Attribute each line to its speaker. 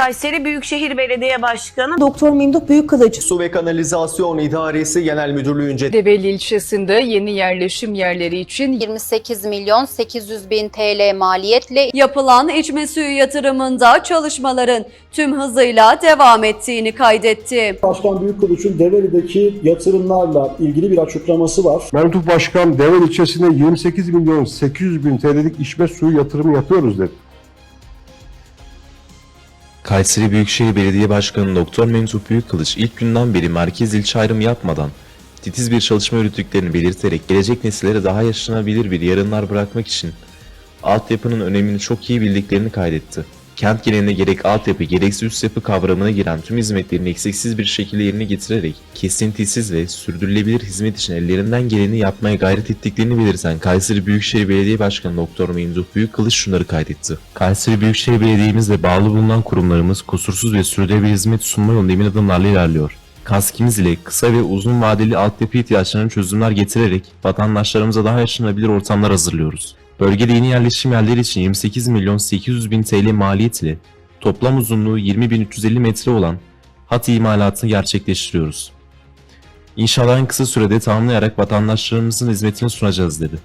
Speaker 1: Kayseri Büyükşehir Belediye Başkanı
Speaker 2: Doktor Memduh Büyükkılıç
Speaker 3: Su ve Kanalizasyon İdaresi Genel Müdürlüğü'nce
Speaker 4: Develi ilçesinde yeni yerleşim yerleri için
Speaker 5: 28 milyon 800 bin TL maliyetle
Speaker 6: Yapılan içme suyu yatırımında çalışmaların tüm hızıyla devam ettiğini kaydetti.
Speaker 7: Başkan Büyükkılıç'ın Develi'deki yatırımlarla ilgili bir açıklaması var.
Speaker 8: Memduh Başkan Develi ilçesinde 28 milyon 800 bin TL'lik içme suyu yatırımı yapıyoruz dedi.
Speaker 9: Kayseri Büyükşehir Belediye Başkanı Doktor Memduh Büyükkılıç ilk günden beri merkez ilçe ayrımı yapmadan titiz bir çalışma yürüttüklerini belirterek gelecek nesillere daha yaşanabilir bir yarınlar bırakmak için altyapının önemini çok iyi bildiklerini kaydetti. Kent genelinde gerek altyapı gerekse üst yapı kavramına giren tüm hizmetlerini eksiksiz bir şekilde yerine getirerek kesintisiz ve sürdürülebilir hizmet için ellerinden geleni yapmaya gayret ettiklerini belirten Kayseri Büyükşehir Belediye Başkanı Doktor Memduh Büyükkılıç şunları kaydetti. Kayseri Büyükşehir Belediye'miz ve bağlı bulunan kurumlarımız kusursuz ve sürdürülebilir hizmet sunma yolunda emin adımlarla ilerliyor. Kaskimiz ile kısa ve uzun vadeli altyapı ihtiyaçlarına çözümler getirerek vatandaşlarımıza daha yaşanabilir ortamlar hazırlıyoruz. Bölgede yeni yerleşim yerleri için 28 milyon 800 bin TL maliyet ile toplam uzunluğu 20.350 metre olan hat imalatını gerçekleştiriyoruz. İnşallah en kısa sürede tamamlayarak vatandaşlarımızın hizmetini sunacağız dedi.